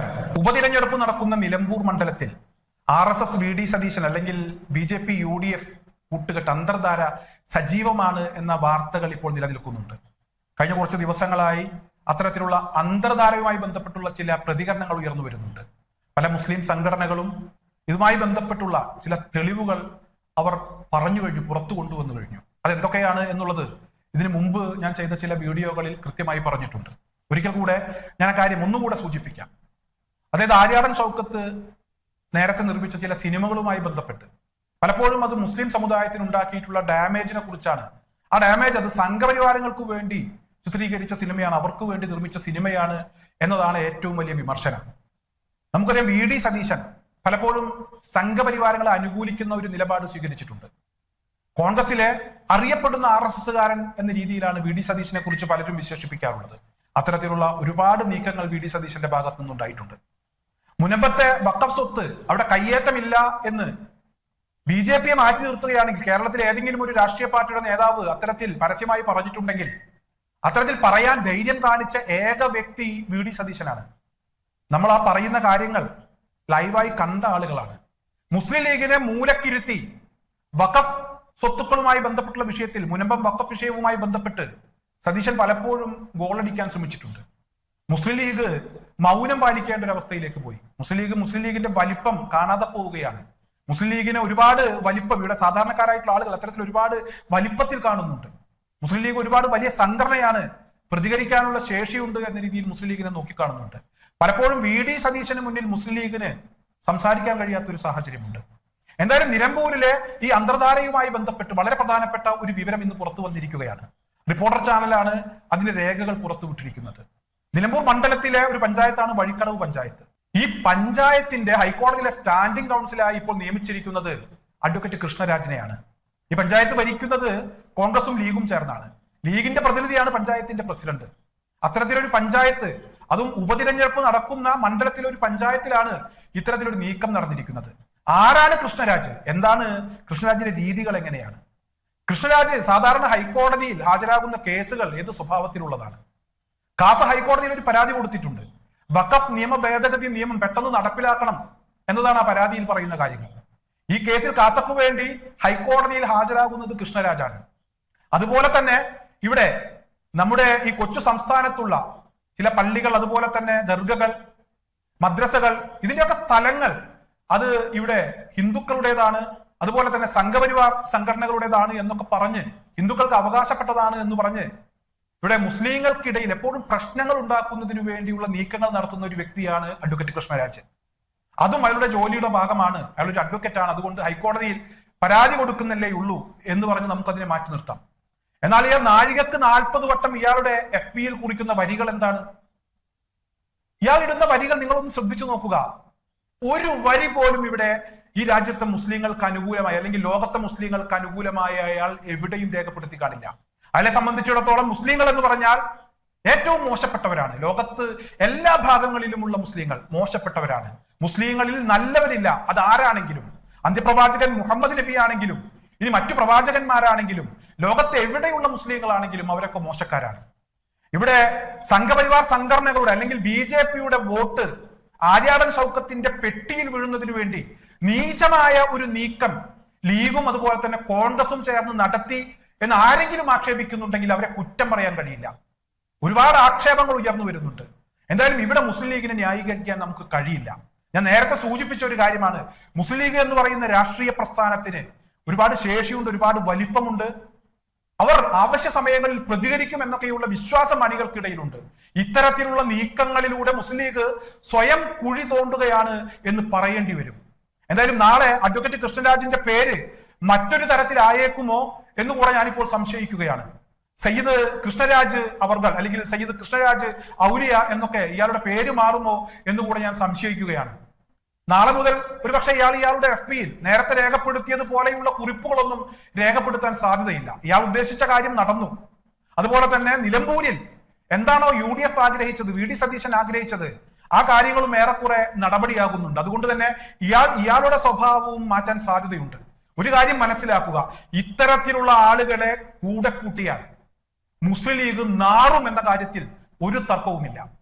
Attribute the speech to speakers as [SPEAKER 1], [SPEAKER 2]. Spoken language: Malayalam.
[SPEAKER 1] നമസ്കാരം. ഉപതിരഞ്ഞെടുപ്പ് നടക്കുന്ന നിലമ്പൂർ മണ്ഡലത്തിൽ R S S V D Satheesan അല്ലെങ്കിൽ B J P U D F കൂട്ടുകെട്ട് അന്തർധാര സജീവമാണ് എന്ന വാർത്തകൾ ഇപ്പോൾ നിലനിൽക്കുന്നുണ്ട്. കഴിഞ്ഞ കുറച്ച് ദിവസങ്ങളായി അത്തരത്തിലുള്ള അന്തർധാരയുമായി ബന്ധപ്പെട്ടുള്ള ചില പ്രതികരണങ്ങൾ ഉയർന്നു വരുന്നുണ്ട്. പല മുസ്ലിം സംഘടനകളും ഇതുമായി ബന്ധപ്പെട്ടുള്ള ചില തെളിവുകൾ അവർ പറഞ്ഞു കഴിഞ്ഞു പുറത്തു കൊണ്ടുവന്നു കഴിഞ്ഞു. അതെന്തൊക്കെയാണ് എന്നുള്ളത് ഇതിനു മുമ്പ് ഞാൻ ചെയ്ത ചില വീഡിയോകളിൽ കൃത്യമായി പറഞ്ഞിട്ടുണ്ട്. ഒരിക്കൽ കൂടെ ഞാൻ ആ കാര്യം ഒന്നുകൂടെ സൂചിപ്പിക്കാം. അതായത് ആര്യാടൻ ഷൗക്കത്ത് നേരത്തെ നിർമ്മിച്ച ചില സിനിമകളുമായി ബന്ധപ്പെട്ട് പലപ്പോഴും അത് മുസ്ലിം സമുദായത്തിന് ഉണ്ടാക്കിയിട്ടുള്ള ഡാമേജിനെ കുറിച്ചാണ്. ആ ഡാമേജ് അത് സംഘപരിവാരങ്ങൾക്ക് വേണ്ടി ചിത്രീകരിച്ച സിനിമയാണ് അവർക്ക് വേണ്ടി നിർമ്മിച്ച സിനിമയാണ് എന്നതാണ് ഏറ്റവും വലിയ വിമർശനം. നമുക്കറിയാം വി ഡി സതീശൻ പലപ്പോഴും സംഘപരിവാരങ്ങളെ അനുകൂലിക്കുന്ന ഒരു നിലപാട് സ്വീകരിച്ചിട്ടുണ്ട്. കോൺഗ്രസിലെ അറിയപ്പെടുന്ന ആർ എസ് എസ്സുകാരൻ എന്ന രീതിയിലാണ് വി ഡി സതീശനെ കുറിച്ച് പലരും വിശേഷിപ്പിക്കാറുള്ളത്. അത്തരത്തിലുള്ള ഒരുപാട് നീക്കങ്ങൾ വി ഡി സതീശന്റെ ഭാഗത്തു നിന്നുണ്ടായിട്ടുണ്ട് മുനമ്പത്തെ വക്കഫ് സ്വത്ത് അവിടെ കയ്യേറ്റമില്ല എന്ന് ബി ജെ പിയെ മാറ്റി നിർത്തുകയാണെങ്കിൽ കേരളത്തിലെ ഏതെങ്കിലും ഒരു രാഷ്ട്രീയ പാർട്ടിയുടെ നേതാവ് അത്തരത്തിൽ പരസ്യമായി പറഞ്ഞിട്ടുണ്ടെങ്കിൽ അത്തരത്തിൽ പറയാൻ ധൈര്യം കാണിച്ച ഏക വ്യക്തി വി ഡി സതീശനാണ്. നമ്മൾ ആ പറയുന്ന കാര്യങ്ങൾ ലൈവായി കണ്ട ആളുകളാണ്. മുസ്ലിം ലീഗിനെ മൂലക്കിരുത്തി വഖഫ് സ്വത്തുക്കളുമായി ബന്ധപ്പെട്ടുള്ള വിഷയത്തിൽ മുനമ്പം വഖഫ് വിഷയവുമായി ബന്ധപ്പെട്ട് സതീശൻ പലപ്പോഴും ഗോളടിക്കാൻ ശ്രമിച്ചിട്ടുണ്ട്. മുസ്ലിം ലീഗ് മൗനം പാലിക്കേണ്ട ഒരു അവസ്ഥയിലേക്ക് പോയി. മുസ്ലിം ലീഗ് മുസ്ലിം ലീഗിന്റെ വലിപ്പം കാണാതെ പോവുകയാണ്. മുസ്ലിം ലീഗിനെ ഒരുപാട് വലിപ്പം ഇവിടെ സാധാരണക്കാരായിട്ടുള്ള ആളുകൾ അത്തരത്തിൽ ഒരുപാട് വലിപ്പത്തിൽ കാണുന്നുണ്ട്. മുസ്ലിം ലീഗ് ഒരുപാട് വലിയ സംഘടനയാണ് പ്രതികരിക്കാനുള്ള ശേഷിയുണ്ട് എന്ന രീതിയിൽ മുസ്ലിം ലീഗിനെ നോക്കിക്കാണുന്നുണ്ട് പലപ്പോഴും വി ഡി സതീശന് മുന്നിൽ മുസ്ലിം ലീഗിന് സംസാരിക്കാൻ കഴിയാത്ത ഒരു സാഹചര്യമുണ്ട്. എന്തായാലും നിലമ്പൂരിലെ ഈ അന്തർധാരയുമായി ബന്ധപ്പെട്ട് വളരെ പ്രധാനപ്പെട്ട ഒരു വിവരം ഇന്ന് പുറത്തു വന്നിരിക്കുകയാണ്. റിപ്പോർട്ടർ ചാനലാണ് അതിന്റെ രേഖകൾ പുറത്തുവിട്ടിരിക്കുന്നത്. നിലമ്പൂർ മണ്ഡലത്തിലെ ഒരു പഞ്ചായത്താണ് വഴിക്കടവ് പഞ്ചായത്ത്. ഈ പഞ്ചായത്തിന്റെ ഹൈക്കോടതിയിലെ സ്റ്റാൻഡിംഗ് കൗൺസിലായി ഇപ്പോൾ നിയമിച്ചിരിക്കുന്നത് അഡ്വക്കേറ്റ് കൃഷ്ണരാജിനെയാണ്. ഈ പഞ്ചായത്ത് ഭരിക്കുന്നത് കോൺഗ്രസും ലീഗും ചേർന്നാണ്. ലീഗിന്റെ പ്രതിനിധിയാണ് പഞ്ചായത്തിന്റെ പ്രസിഡന്റ്. അത്തരത്തിലൊരു പഞ്ചായത്ത് അതും ഉപതിരഞ്ഞെടുപ്പ് നടക്കുന്ന മണ്ഡലത്തിലെ ഒരു പഞ്ചായത്തിലാണ് ഇത്തരത്തിലൊരു നീക്കം നടന്നിരിക്കുന്നത്. ആരാണ് കൃഷ്ണരാജ്? എന്താണ് കൃഷ്ണരാജിന്റെ രീതികൾ എങ്ങനെയാണ്? കൃഷ്ണരാജ് സാധാരണ ഹൈക്കോടതിയിൽ ഹാജരാകുന്ന കേസുകൾ ഏത് സ്വഭാവത്തിലുള്ളതാണ്? കാസ ഹൈക്കോടതിയിൽ ഒരു പരാതി കൊടുത്തിട്ടുണ്ട്. വഖഫ് നിയമ ഭേദഗതി നിയമം പെട്ടെന്ന് നടപ്പിലാക്കണം എന്നതാണ് ആ പരാതിയിൽ പറയുന്ന കാര്യങ്ങൾ. ഈ കേസിൽ കാസക്ക് വേണ്ടി ഹൈക്കോടതിയിൽ ഹാജരാകുന്നത് കൃഷ്ണരാജാണ്. അതുപോലെ തന്നെ ഇവിടെ നമ്മുടെ ഈ കൊച്ചു സംസ്ഥാനത്തുള്ള ചില പള്ളികൾ അതുപോലെ തന്നെ ദർഗകൾ മദ്രസകൾ ഇതിന്റെയൊക്കെ സ്ഥലങ്ങൾ അത് ഇവിടെ ഹിന്ദുക്കളുടേതാണ് അതുപോലെ തന്നെ സംഘപരിവാർ സംഘടനകളുടേതാണ് എന്നൊക്കെ പറഞ്ഞ് ഹിന്ദുക്കൾക്ക് അവകാശപ്പെട്ടതാണ് എന്ന് പറഞ്ഞ് ഇവിടെ മുസ്ലിങ്ങൾക്കിടയിൽ എപ്പോഴും പ്രശ്നങ്ങൾ ഉണ്ടാക്കുന്നതിനു വേണ്ടിയുള്ള നീക്കങ്ങൾ നടത്തുന്ന ഒരു വ്യക്തിയാണ് അഡ്വക്കേറ്റ് കൃഷ്ണരാജൻ. അതും അയാളുടെ ജോലിയുടെ ഭാഗമാണ്. അയാൾ ഒരു അഡ്വക്കേറ്റ് ആണ്. അതുകൊണ്ട് ഹൈക്കോടതിയിൽ പരാതി കൊടുക്കുന്നല്ലേ ഉള്ളൂ എന്ന് പറഞ്ഞ് നമുക്കതിനെ മാറ്റി നിർത്താം. എന്നാൽ ഇയാൾ നാഴികക്ക് നാൽപ്പത് വട്ടം ഇയാളുടെ എഫ് പിയിൽ കുറിക്കുന്ന വരികൾ എന്താണ്? ഇയാൾ ഇടുന്ന വരികൾ നിങ്ങളൊന്ന് ശ്രദ്ധിച്ചു നോക്കുക. ഒരു വരി പോലും ഇവിടെ ഈ രാജ്യത്തെ മുസ്ലിങ്ങൾക്ക് അനുകൂലമായി അല്ലെങ്കിൽ ലോകത്തെ മുസ്ലിങ്ങൾക്ക് അനുകൂലമായ അയാൾ എവിടെയും രേഖപ്പെടുത്തി കാണില്ല. അയാളെ സംബന്ധിച്ചിടത്തോളം മുസ്ലിങ്ങൾ എന്ന് പറഞ്ഞാൽ ഏറ്റവും മോശപ്പെട്ടവരാണ്. ലോകത്ത് എല്ലാ ഭാഗങ്ങളിലുമുള്ള മുസ്ലിങ്ങൾ മോശപ്പെട്ടവരാണ്. മുസ്ലിങ്ങളിൽ നല്ലവരില്ല. അത് ആരാണെങ്കിലും? അന്ത്യപ്രവാചകൻ മുഹമ്മദ് നബി ആണെങ്കിലും ഇനി മറ്റു പ്രവാചകന്മാരാണെങ്കിലും ലോകത്തെ എവിടെയുള്ള മുസ്ലിങ്ങളാണെങ്കിലും അവരൊക്കെ മോശക്കാരാണ്. ഇവിടെ സംഘപരിവാർ സംഘടനകളുടെ അല്ലെങ്കിൽ ബി ജെ പിയുടെ വോട്ട് ആര്യാടൻ ഷൗക്കത്തിന്റെ പെട്ടിയിൽ വീഴുന്നതിനു വേണ്ടി നീചമായ ഒരു നീക്കം ലീഗും അതുപോലെ തന്നെ കോൺഗ്രസും ചേർന്ന് നടത്തി എന്ന് ആരെങ്കിലും ആക്ഷേപിക്കുന്നുണ്ടെങ്കിൽ അവരെ കുറ്റം പറയാൻ കഴിയില്ല. ഒരുപാട് ആക്ഷേപങ്ങൾ ഉയർന്നു വരുന്നുണ്ട്. എന്തായാലും ഇവിടെ മുസ്ലിം ലീഗിനെ ന്യായീകരിക്കാൻ നമുക്ക് കഴിയില്ല. ഞാൻ നേരത്തെ സൂചിപ്പിച്ച ഒരു കാര്യമാണ്. മുസ്ലിം ലീഗ് എന്ന് പറയുന്ന രാഷ്ട്രീയ പ്രസ്ഥാനത്തിന് ഒരുപാട് ശേഷിയുണ്ട് ഒരുപാട് വലിപ്പമുണ്ട്. അവർ ആവശ്യ സമയങ്ങളിൽ പ്രതികരിക്കും എന്നൊക്കെയുള്ള വിശ്വാസം അണികൾക്കിടയിലുണ്ട്. ഇത്തരത്തിലുള്ള നീക്കങ്ങളിലൂടെ മുസ്ലിം ലീഗ് സ്വയം കുഴി തോണ്ടുകയാണ് എന്ന് പറയേണ്ടി വരും. എന്തായാലും നാളെ അഡ്വക്കേറ്റ് കൃഷ്ണരാജിന്റെ പേര് മറ്റൊരു തരത്തിലായേക്കുമോ? എന്ന് കൂടെ ഞാനിപ്പോൾ സംശയിക്കുകയാണ്. സയ്യിദ് കൃഷ്ണരാജ് അവർകൾ അല്ലെങ്കിൽ സയ്യിദ് കൃഷ്ണരാജ് ഔലിയ എന്നൊക്കെ ഇയാളുടെ പേര് മാറുമോ എന്ന് കൂടെ ഞാൻ സംശയിക്കുകയാണ്. നാളെ മുതൽ ഒരുപക്ഷെ ഇയാൾ ഇയാളുടെ എഫ് പിയിൽ നേരത്തെ രേഖപ്പെടുത്തിയത് പോലെയുള്ള കുറിപ്പുകളൊന്നും രേഖപ്പെടുത്താൻ സാധ്യതയില്ല. ഇയാൾ ഉദ്ദേശിച്ച കാര്യം നടന്നു. അതുപോലെ തന്നെ നിലമ്പൂരിൽ എന്താണോ യു ഡി എഫ് ആഗ്രഹിച്ചത് വി ഡി സതീശൻ ആഗ്രഹിച്ചത് ആ കാര്യങ്ങളും ഏറെക്കുറെ നടപടിയാകുന്നുണ്ട്. അതുകൊണ്ട് തന്നെ ഇയാൾ ഇയാളുടെ സ്വഭാവവും മാറ്റാൻ സാധ്യതയുണ്ട്. ഒരു കാര്യം മനസ്സിലാക്കുക. ഇത്തരത്തിലുള്ള ആളുകളെ കൂടെ കൂട്ടിയാൽ മുസ്ലിം ലീഗ് നാറും എന്ന കാര്യത്തിൽ ഒരു തർക്കവുമില്ല.